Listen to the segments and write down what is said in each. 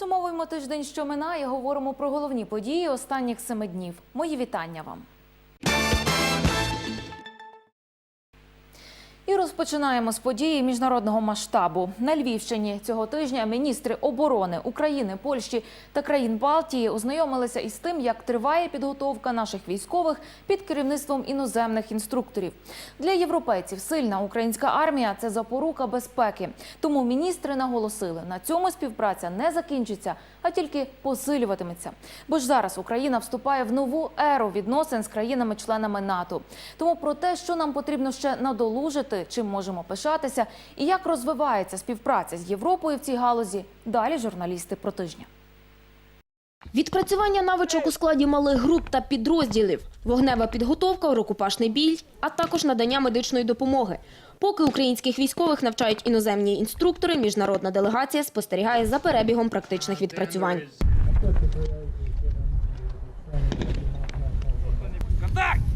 Підсумовуємо тиждень, що минає. Говоримо про головні події останніх семи днів. Мої вітання вам. І розпочинаємо з події міжнародного масштабу. На Львівщині цього тижня міністри оборони України, Польщі та країн Балтії ознайомилися із тим, як триває підготовка наших військових під керівництвом іноземних інструкторів. Для європейців сильна українська армія це запорука безпеки. Тому міністри наголосили, на цьому співпраця не закінчиться, а тільки посилюватиметься. Бо ж зараз Україна вступає в нову еру відносин з країнами-членами НАТО. Тому про те, що нам потрібно ще надолужити, чим можемо пишатися, і як розвивається співпраця з Європою в цій галузі, далі журналісти про тижня. Відпрацювання навичок у складі малих груп та підрозділів, вогнева підготовка, рукопашний бій, а також надання медичної допомоги. Поки українських військових навчають іноземні інструктори, міжнародна делегація спостерігає за перебігом практичних відпрацювань. Контакт!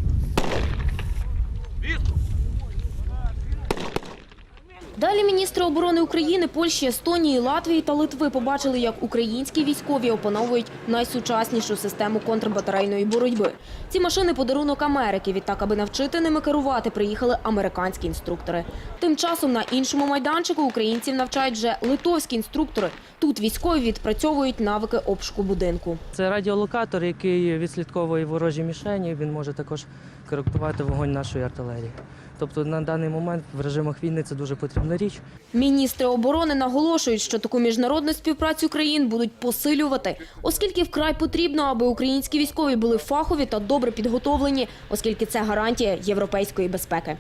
Далі міністри оборони України, Польщі, Естонії, Латвії та Литви побачили, як українські військові опановують найсучаснішу систему контрбатарейної боротьби. Ці машини – подарунок Америки. Відтак, аби навчити ними керувати, приїхали американські інструктори. Тим часом на іншому майданчику українців навчають вже литовські інструктори. Тут військові відпрацьовують навики обшуку будинку. Це радіолокатор, який відслідковує ворожі мішені. Він може також коректувати вогонь нашої артилерії. Тобто на даний момент в режимах війни це дуже потрібна річ. Міністри оборони наголошують, що таку міжнародну співпрацю країн будуть посилювати, оскільки вкрай потрібно, аби українські військові були фахові та добре підготовлені, оскільки це гарантія європейської безпеки.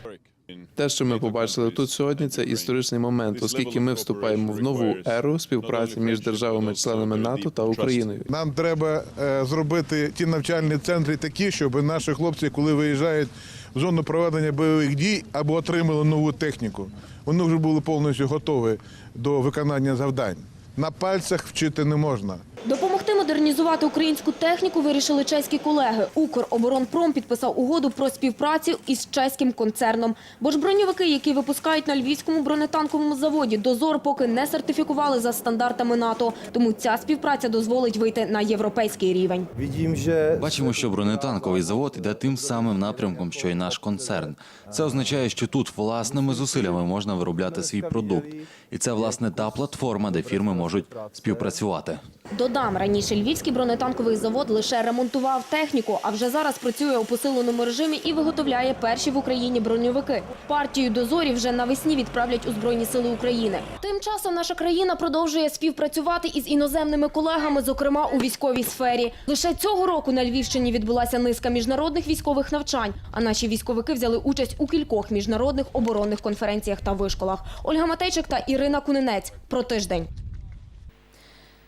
Те, що ми побачили тут сьогодні, це історичний момент, оскільки ми вступаємо в нову еру співпраці між державами-членами НАТО та Україною. Нам треба е, зробити ті навчальні центри такі, щоб наші хлопці, коли виїжджають зону проведення бойових дій або отримали нову техніку, вони вже були повністю готові до виконання завдань. На пальцях вчити не можна. Допомогти модернізувати українську техніку вирішили чеські колеги. Укроборонпром підписав угоду про співпрацю із чеським концерном. Бо ж броньовики, які випускають на львівському бронетанковому заводі, дозор поки не сертифікували за стандартами НАТО. Тому ця співпраця дозволить вийти на європейський рівень. Бачимо, що бронетанковий завод іде тим самим напрямком, що й наш концерн. Це означає, що тут власними зусиллями можна виробляти свій продукт, і це власне та платформа, де фірми можуть співпрацювати. Додам, раніше львівський бронетанковий завод лише ремонтував техніку, а вже зараз працює у посиленому режимі і виготовляє перші в Україні броньовики. Партію дозорів вже навесні відправлять у Збройні сили України. Тим часом наша країна продовжує співпрацювати із іноземними колегами, зокрема у військовій сфері. Лише цього року на Львівщині відбулася низка міжнародних військових навчань, а наші військовики взяли участь у кількох міжнародних оборонних конференціях та вишколах. Ольга Матейчик та Ірина Кунинець про тиждень.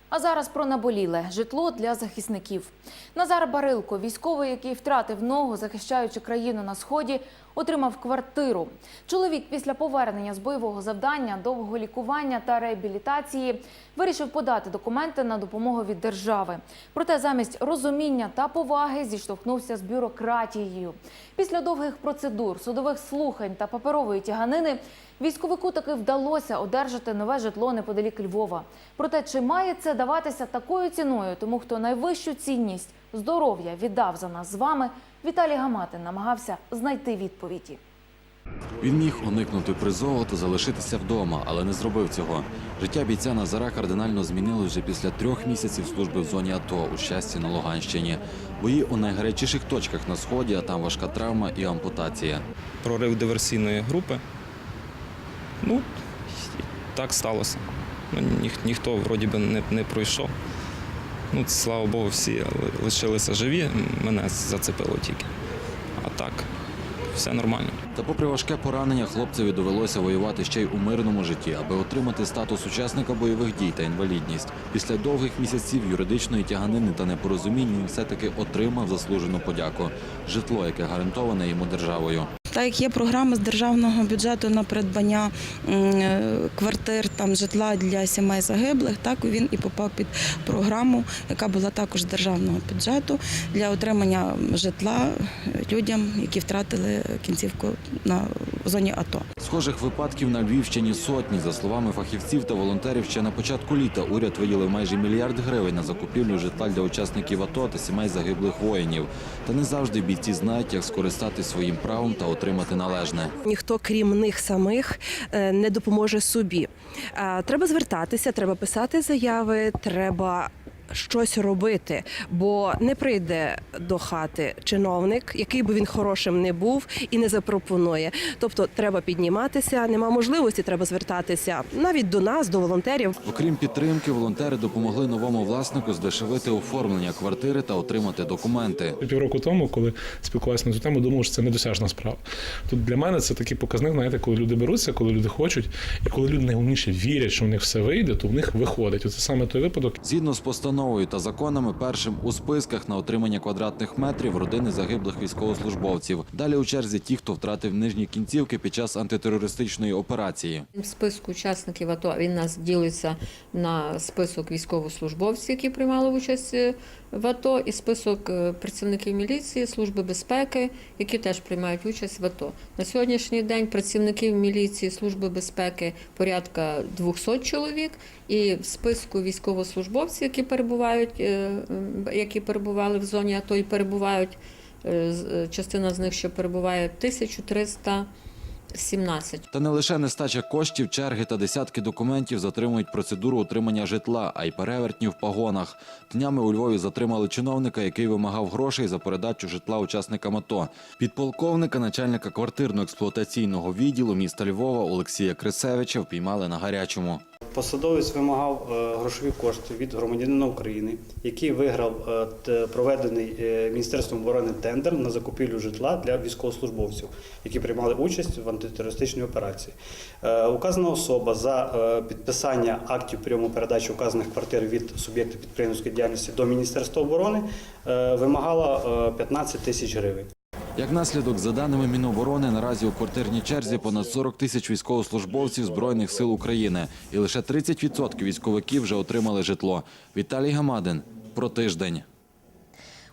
А зараз про наболіле житло для захисників. Назар Барилко, військовий, який втратив ногу, захищаючи країну на сході, отримав квартиру. Чоловік після повернення з бойового завдання, довгого лікування та реабілітації вирішив подати документи на допомогу від держави. Проте замість розуміння та поваги зіштовхнувся з бюрократією. Після довгих процедур, судових слухань та паперової тяганини військовику таки вдалося одержати нове житло неподалік Львова. Проте чи має це даватися такою ціною, тому хто найвищу цінність здоров'я віддав за нас з вами, Віталій Гаматин намагався знайти відповіді. Він міг уникнути призову та залишитися вдома, але не зробив цього. Життя бійця Назара кардинально змінилось вже після трьох місяців служби в зоні АТО у щасті на Луганщині. Бої у найгарячіших точках на сході, а там важка травма і ампутація. прорив диверсійної групи. Ну, так сталося. Ну, ніх, ніхто вроді би не, не пройшов. Ну, слава Богу, всі лишилися живі, мене зацепило тільки. А так, все нормально. Та попри важке поранення, хлопцеві довелося воювати ще й у мирному житті, аби отримати статус учасника бойових дій та інвалідність. Після довгих місяців юридичної тяганини та непорозумінь він все-таки отримав заслужену подяку житло, яке гарантоване йому державою. Так як є програма з державного бюджету на придбання е, квартир там житла для сімей загиблих, так він і попав під програму, яка була також з державного бюджету для отримання житла людям, які втратили кінцівку на зоні АТО. Схожих випадків на Львівщині сотні. За словами фахівців та волонтерів, ще на початку літа уряд виділив майже мільярд гривень на закупівлю житла для учасників АТО та сімей загиблих воїнів. Та не завжди бійці знають, як скористатись своїм правом та отримати належне. ніхто крім них самих е, не допоможе собі. Треба звертатися, треба писати заяви, треба. Щось робити, бо не прийде до хати чиновник, який би він хорошим не був, і не запропонує. Тобто треба підніматися, нема можливості, треба звертатися навіть до нас, до волонтерів. Окрім підтримки, волонтери допомогли новому власнику здешевити оформлення квартири та отримати документи. Півроку тому, коли спілкувався на цю тему, думав, що це недосяжна справа. Тут для мене це такий показник, знаєте, коли люди беруться, коли люди хочуть, і коли люди найголовніше вірять, що в них все вийде, то в них виходить. Оце саме той випадок. Згідно з постановою та законами, першим у списках на отримання квадратних метрів родини загиблих військовослужбовців. Далі у черзі ті, хто втратив нижні кінцівки під час антитерористичної операції. В списку учасників АТО він нас ділиться на список військовослужбовців, які приймали участь е, в АТО, і список е, працівників міліції, служби безпеки, які теж приймають участь в АТО. На сьогоднішній день працівників міліції, служби безпеки порядка 200 чоловік, і в списку військовослужбовців, які перебувають, е, які перебували в зоні АТО і перебувають. е, Частина з них, що перебуває 1317 Та не лише нестача коштів, черги та десятки документів затримують процедуру отримання житла, а й перевертні в погонах. Днями у Львові затримали чиновника, який вимагав грошей за передачу житла учасникам АТО. Підполковника, начальника квартирно-експлуатаційного відділу міста Львова Олексія Крисевича впіймали на гарячому. Посадовець вимагав е, грошові кошти від громадянина України, який виграв е, проведений е, Міністерством оборони тендер на закупівлю житла для військовослужбовців, які приймали участь в антитерористичній операції. Указана особа за підписання актів прийому передачі указаних квартир від суб'єктів підприємницької діяльності до Міністерства оборони вимагала е, 15 тисяч гривень. Як наслідок, за даними Міноборони, наразі у квартирній черзі понад 40 тисяч військовослужбовців Збройних сил України, і лише 30% військовиків вже отримали житло. Віталій Гамадин про тиждень.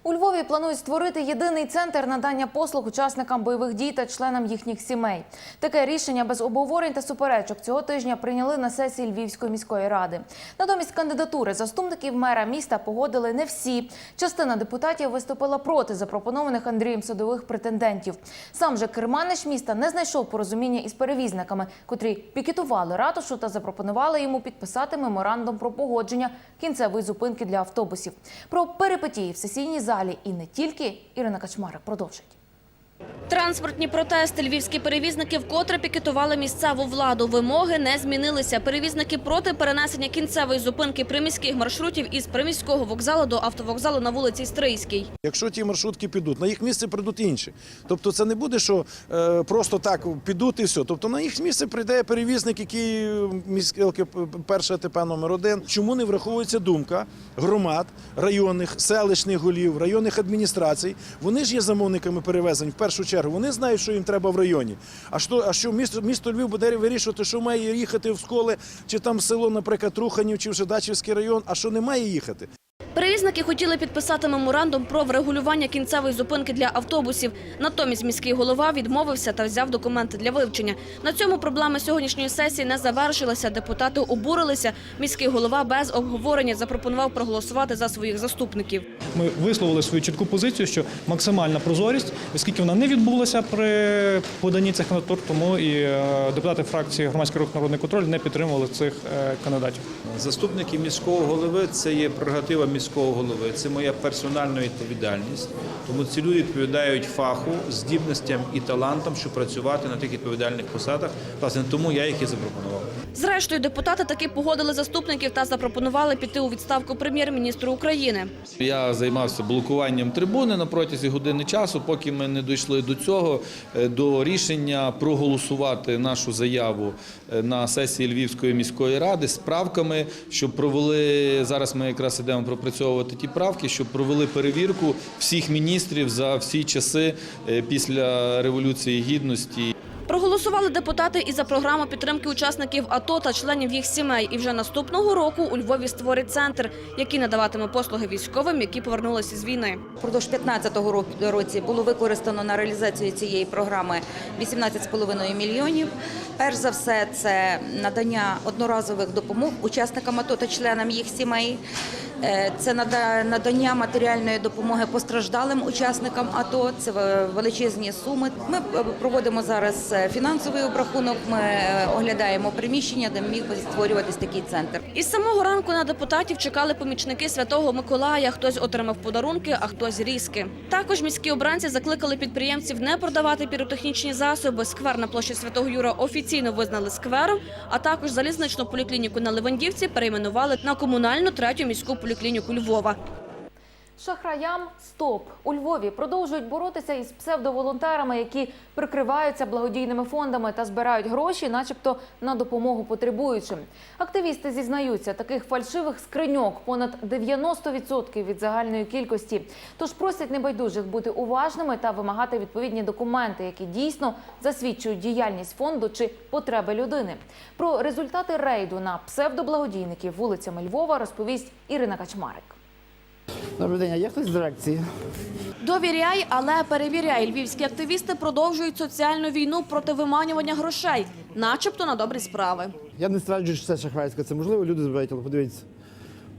У Львові планують створити єдиний центр надання послуг учасникам бойових дій та членам їхніх сімей. Таке рішення без обговорень та суперечок цього тижня прийняли на сесії Львівської міської ради. Натомість кандидатури заступників мера міста погодили не всі. Частина депутатів виступила проти запропонованих Андрієм Садових претендентів. Сам же керманич міста не знайшов порозуміння із перевізниками, котрі пікетували ратушу та запропонували йому підписати меморандум про погодження кінцевої зупинки для автобусів. Про перипетії в сесійній залі і не тільки Ірина Качмарик продовжить. Транспортні протести львівські перевізники вкотре пікетували місцеву владу. Вимоги не змінилися. Перевізники проти перенесення кінцевої зупинки приміських маршрутів із приміського вокзалу до автовокзалу на вулиці Стрийській. Якщо ті маршрутки підуть, на їх місце прийдуть інші. Тобто це не буде, що е, просто так підуть і все. Тобто на їх місце прийде перевізник, який міський перше ТП номер один. Чому не враховується думка громад, районних, селищних голів, районних адміністрацій? Вони ж є замовниками перевезень першу чергу. Вони знають, що їм треба в районі. А що, а що місто, місто Львів буде вирішувати, що має їхати в школи, чи там село, наприклад, Руханів, чи вже Дачівський район, а що не має їхати? Перевізники хотіли підписати меморандум про врегулювання кінцевої зупинки для автобусів. Натомість міський голова відмовився та взяв документи для вивчення. На цьому проблеми сьогоднішньої сесії не завершилися. Депутати обурилися. Міський голова без обговорення запропонував проголосувати за своїх заступників. Ми висловили свою чітку позицію, що максимальна прозорість, оскільки вона не відбулася при поданні цих кандидатур, тому і е, депутати фракції громадський рух народний контроль не підтримували цих е, кандидатів. Заступники міського голови це є прерогатива міського голови, це моя персональна відповідальність. Тому ці люди відповідають фаху, здібностям і талантам, щоб працювати на тих відповідальних посадах. Власне, тому я їх і запропонував. Зрештою, депутати таки погодили заступників та запропонували піти у відставку прем'єр-міністру України. Я займався блокуванням трибуни на протязі години часу, поки ми не дійшли до цього, е, до рішення проголосувати нашу заяву е, на сесії Львівської міської ради з правками, щоб провели зараз. Ми якраз ідемо пропрацьовувати ті правки, щоб провели перевірку всіх міністрів за всі часи е, після революції гідності. Проголосували депутати і за програму підтримки учасників АТО та членів їх сімей. І вже наступного року у Львові створить центр, який надаватиме послуги військовим, які повернулися з війни. Впродовж 2015 році було використано на реалізацію цієї програми 18,5 мільйонів. Перш за все, це надання одноразових допомог учасникам АТО та членам їх сімей. Е, Це нада- надання матеріальної допомоги постраждалим учасникам АТО. Це величезні суми. Ми е, проводимо зараз е, фінансовий обрахунок. Ми е, оглядаємо приміщення, де міг би створюватись такий центр. Із самого ранку на депутатів чекали помічники Святого Миколая. Хтось отримав подарунки, а хтось різки. Також міські обранці закликали підприємців не продавати піротехнічні засоби. Сквер на площі Святого Юра офіційно визнали сквером, а також залізничну поліклініку на Левандівці перейменували на комунальну третю міську поліклініку Львова. Шахраям стоп у Львові продовжують боротися із псевдоволонтерами, які прикриваються благодійними фондами та збирають гроші, начебто на допомогу потребуючим. Активісти зізнаються, таких фальшивих скриньок понад 90% від загальної кількості. Тож просять небайдужих бути уважними та вимагати відповідні документи, які дійсно засвідчують діяльність фонду чи потреби людини. Про результати рейду на псевдоблагодійників вулицями Львова розповість Ірина Качмарик. Добрий день, а є хтось з дирекції? Довіряй, але перевіряй. Львівські активісти продовжують соціальну війну проти виманювання грошей, начебто на добрі справи. Я не стверджую, що це шахрайська. Це можливо, люди збирають, але подивіться.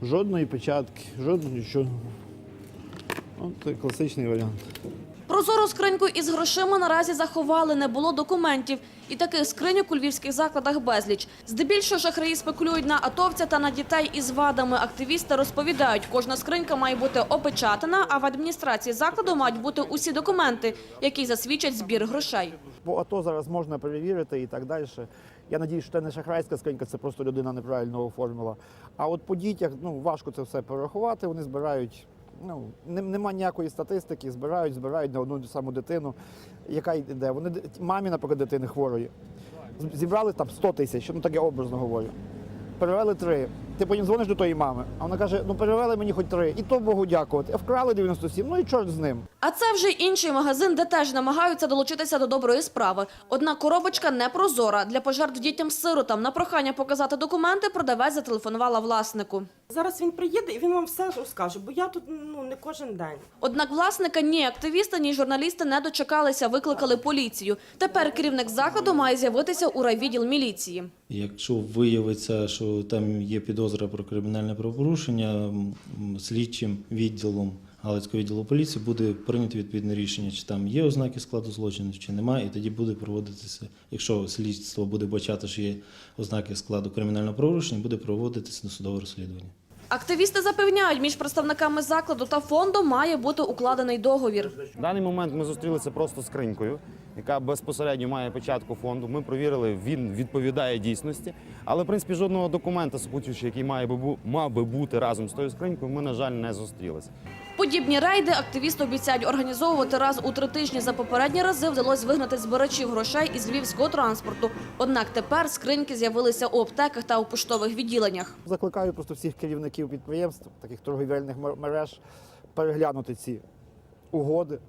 Жодної печатки, жодного нічого. От класичний варіант. Прозору скриньку із грошима наразі заховали, не було документів. І таких скриньок у львівських закладах безліч. Здебільшого шахраї спекулюють на атовця та на дітей із вадами. Активісти розповідають, кожна скринька має бути опечатана, а в адміністрації закладу мають бути усі документи, які засвідчать збір грошей. По АТО зараз можна перевірити і так далі. Я надію, що це не шахрайська скринька, це просто людина неправильно оформила. А от по дітях ну, важко це все порахувати, вони збирають. Ну, нема ніякої статистики, збирають, збирають на одну саму дитину, яка йде. Вони мамі, наприклад, дитини хворої. Зібрали там 100 тисяч, ну так я образно говорю. Перевели три. Ти потім дзвониш до тої мами, а вона каже: ну перевели мені хоч три. І то Богу дякувати. А вкрали 97, ну і чорт з ним. А це вже інший магазин, де теж намагаються долучитися до доброї справи. Одна коробочка не прозора. Для пожертв дітям-сиротам на прохання показати документи продавець зателефонувала власнику. Зараз він приїде і він вам все розкаже, бо я тут ну не кожен день. Однак власника ні активісти, ні журналісти не дочекалися, викликали поліцію. Тепер керівник закладу має з'явитися у райвідділ міліції. Якщо виявиться, що там є підозра про кримінальне правопорушення, слідчим відділом Галицького відділу поліції буде прийнято відповідне рішення, чи там є ознаки складу злочину, чи немає, і тоді буде проводитися, якщо слідство буде бачати, що є ознаки складу кримінального правопорушення, буде проводитися досудове розслідування. Активісти запевняють, між представниками закладу та фонду має бути укладений договір. В даний момент ми зустрілися просто з скринькою, яка безпосередньо має початку фонду. Ми провірили, він відповідає дійсності. Але в принципі жодного документа супутюючого, який має би мав би бути разом з тою скринькою, ми на жаль не зустрілися. Подібні рейди активісти обіцяють організовувати раз у три тижні. За попередні рази вдалося вигнати збирачів грошей із львівського транспорту. Однак тепер скриньки з'явилися у аптеках та у поштових відділеннях. Закликаю просто всіх керівників підприємств, таких торгівельних мереж, переглянути ці угоди,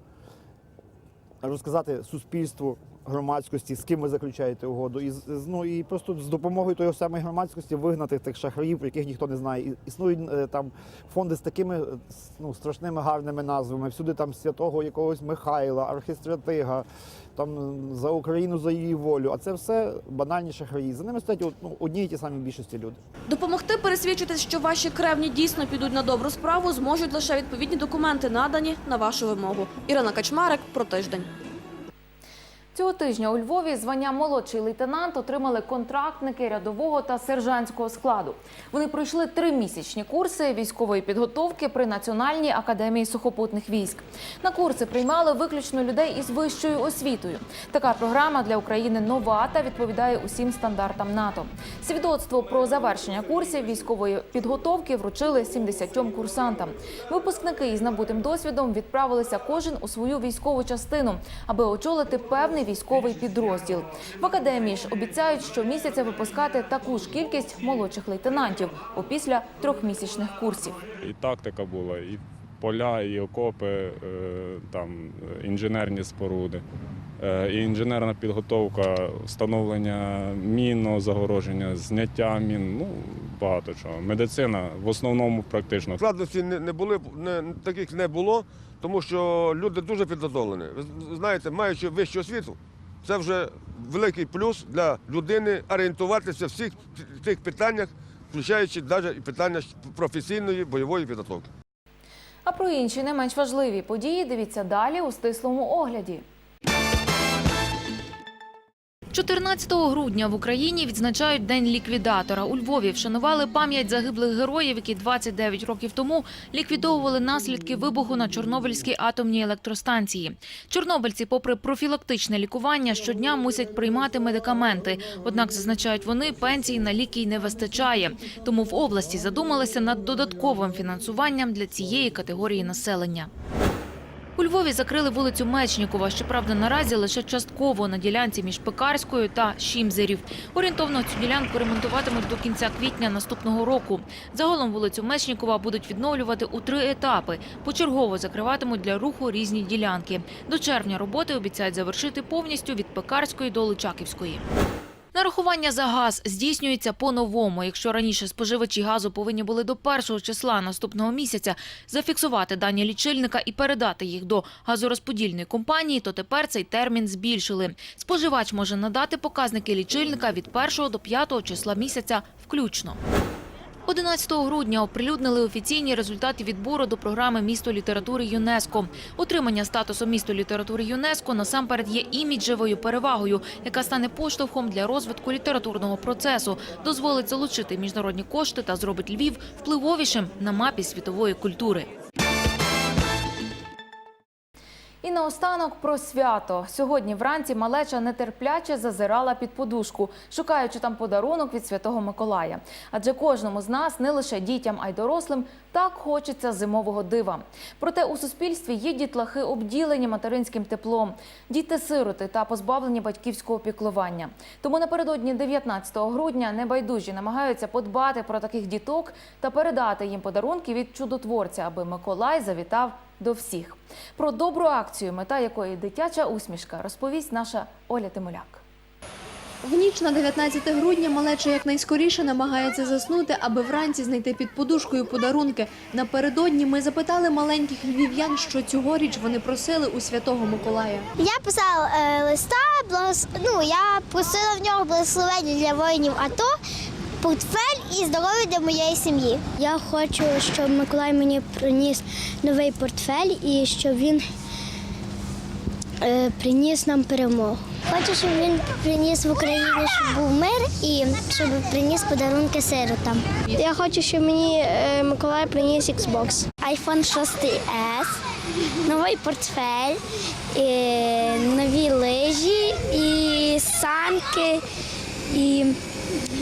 розказати суспільству, громадськості, з ким ви заключаєте угоду, і, ну, і просто з допомогою тої самої громадськості вигнати тих шахраїв, яких ніхто не знає. І, існують е, там фонди з такими е, ну, страшними гарними назвами. Всюди там святого якогось Михайла, архістратига, там за Україну, за її волю. А це все банальні шахраї. За ними стоять ну, одні і ті самі більшості люди. Допомогти пересвідчитись, що ваші кревні дійсно підуть на добру справу, зможуть лише відповідні документи, надані на вашу вимогу. Ірина Качмарик про тиждень. Цього тижня у Львові звання молодший лейтенант отримали контрактники рядового та сержантського складу. Вони пройшли тримісячні курси військової підготовки при Національній академії сухопутних військ. На курси приймали виключно людей із вищою освітою. Така програма для України нова та відповідає усім стандартам НАТО. Свідоцтво про завершення курсів військової підготовки вручили 70 курсантам. Випускники із набутим досвідом відправилися кожен у свою військову частину, аби очолити певний військовий підрозділ. В академії ж обіцяють щомісяця випускати таку ж кількість молодших лейтенантів опісля трьохмісячних курсів. І тактика була, і поля, і окопи, е, там інженерні споруди. е, і інженерна підготовка, встановлення мінного загороження, зняття мін, ну багато чого. Медицина в основному практично. Складності не, були, не, таких не було, тому що люди дуже підготовлені. Ви знаєте, маючи вищу освіту, це вже великий плюс для людини орієнтуватися в всіх тих питаннях, включаючи навіть і питання професійної бойової підготовки. А про інші не менш важливі події дивіться далі у стислому огляді. 14 грудня в Україні відзначають День ліквідатора. У Львові вшанували пам'ять загиблих героїв, які 29 років тому ліквідовували наслідки вибуху на Чорнобильській атомній електростанції. Чорнобильці, попри профілактичне лікування, щодня мусять приймати медикаменти. Однак зазначають вони, пенсії на ліки й не вистачає. Тому в області задумалися над додатковим фінансуванням для цієї категорії населення. У Львові закрили вулицю Мечнікова. Щоправда, наразі лише частково на ділянці між Пекарською та Шімзерів. Орієнтовно цю ділянку ремонтуватимуть до кінця квітня наступного року. Загалом вулицю Мечнікова будуть відновлювати у три етапи. Почергово закриватимуть для руху різні ділянки. До червня роботи обіцяють завершити повністю від Пекарської до Личаківської. Нарахування за газ здійснюється по-новому. Якщо раніше споживачі газу повинні були до першого числа наступного місяця зафіксувати дані лічильника і передати їх до газорозподільної компанії, то тепер цей термін збільшили. Споживач може надати показники лічильника від 1 до 5 числа місяця включно. 11 грудня оприлюднили офіційні результати відбору до програми Місто літератури ЮНЕСКО. Отримання статусу місто літератури ЮНЕСКО насамперед є іміджевою перевагою, яка стане поштовхом для розвитку літературного процесу, дозволить залучити міжнародні кошти та зробить Львів впливовішим на мапі світової культури. І наостанок про свято. Сьогодні вранці малеча нетерпляче зазирала під подушку, шукаючи там подарунок від святого Миколая. Адже кожному з нас, не лише дітям, а й дорослим, так хочеться зимового дива. Проте у суспільстві є дітлахи, обділені материнським теплом, діти-сироти та позбавлені батьківського піклування. Тому напередодні 19 грудня небайдужі намагаються подбати про таких діток та передати їм подарунки від чудотворця, аби Миколай завітав до всіх. Про добру акцію, мета якої дитяча усмішка, розповість наша Оля Тимоляк. В ніч на 19 грудня малеча якнайскоріше намагається заснути, аби вранці знайти під подушкою подарунки. Напередодні ми запитали маленьких львів'ян, що цьогоріч вони просили у святого Миколая. Я писала е, листа, благос... ну, я просила в нього благословення для воїнів АТО, портфель і здоров'я для моєї сім'ї. Я хочу, щоб Миколай мені приніс новий портфель і щоб він е, приніс нам перемогу. Хочу, щоб він приніс в Україні, щоб був мир і щоб приніс подарунки сиротам. Я хочу, щоб мені е, Миколай приніс Xbox. iPhone 6s, новий портфель, е, нові лижі, і санки, і,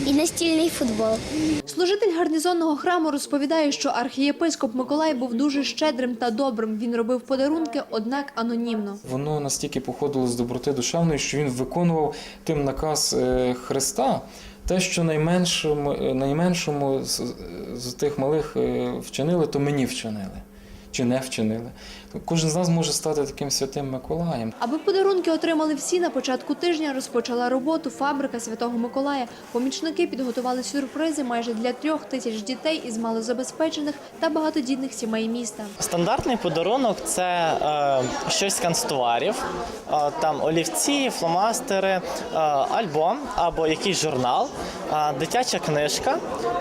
і настільний футбол. Служитель гарнізонного храму розповідає, що архієпископ Миколай був дуже щедрим та добрим. Він робив подарунки, однак анонімно. Воно настільки походило з доброти душевної, що він виконував тим наказ е, Христа. Те, що найменшому, е, найменшому з, з тих малих е, вчинили, то мені вчинили. Чи не вчинили. Кожен з нас може стати таким святим Миколаєм. Аби подарунки отримали всі, на початку тижня розпочала роботу фабрика Святого Миколая. Помічники підготували сюрпризи майже для трьох тисяч дітей із малозабезпечених та багатодітних сімей міста. Стандартний подарунок це е, щось з канцтоварів, е, там олівці, фломастери, е, альбом або якийсь журнал, е, дитяча книжка,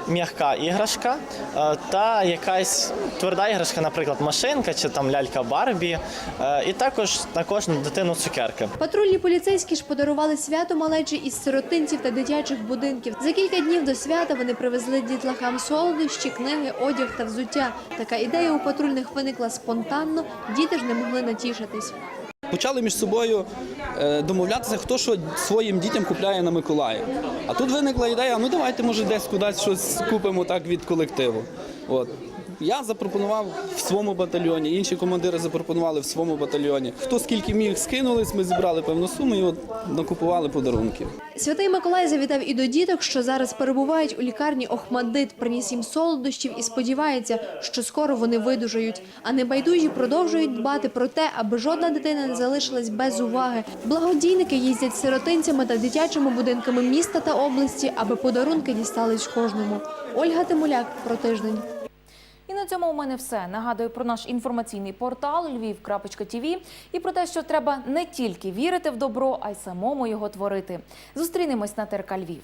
м'яка іграшка е, та якась тверда іграшка, наприклад, машинка чи там лялька Барбі, е, і також на кожну дитину цукерки. Патрульні поліцейські ж подарували свято малечі із сиротинців та дитячих будинків. За кілька днів до свята вони привезли дітлахам солодощі, книги, одяг та взуття. Така ідея у патрульних виникла спонтанно. Діти ж не могли натішитись. Почали між собою е, домовлятися, хто що своїм дітям купляє на Миколая. А тут виникла ідея: ну давайте, може, десь кудись щось купимо так від колективу. От. Я запропонував в своєму батальйоні, інші командири запропонували в своєму батальйоні. Хто скільки міг скинулись, ми зібрали певну суму і от накупували подарунки. Святий Миколай завітав і до діток, що зараз перебувають у лікарні Охмаддит, приніс їм солодощів і сподівається, що скоро вони видужають. А небайдужі продовжують дбати про те, аби жодна дитина не залишилась без уваги. Благодійники їздять сиротинцями та дитячими будинками міста та області, аби подарунки дістались кожному. Ольга Тимуляк про тиждень. І на цьому у мене все. Нагадую про наш інформаційний портал Львів.тв і про те, що треба не тільки вірити в добро, а й самому його творити. Зустрінемось на ТРК Львів.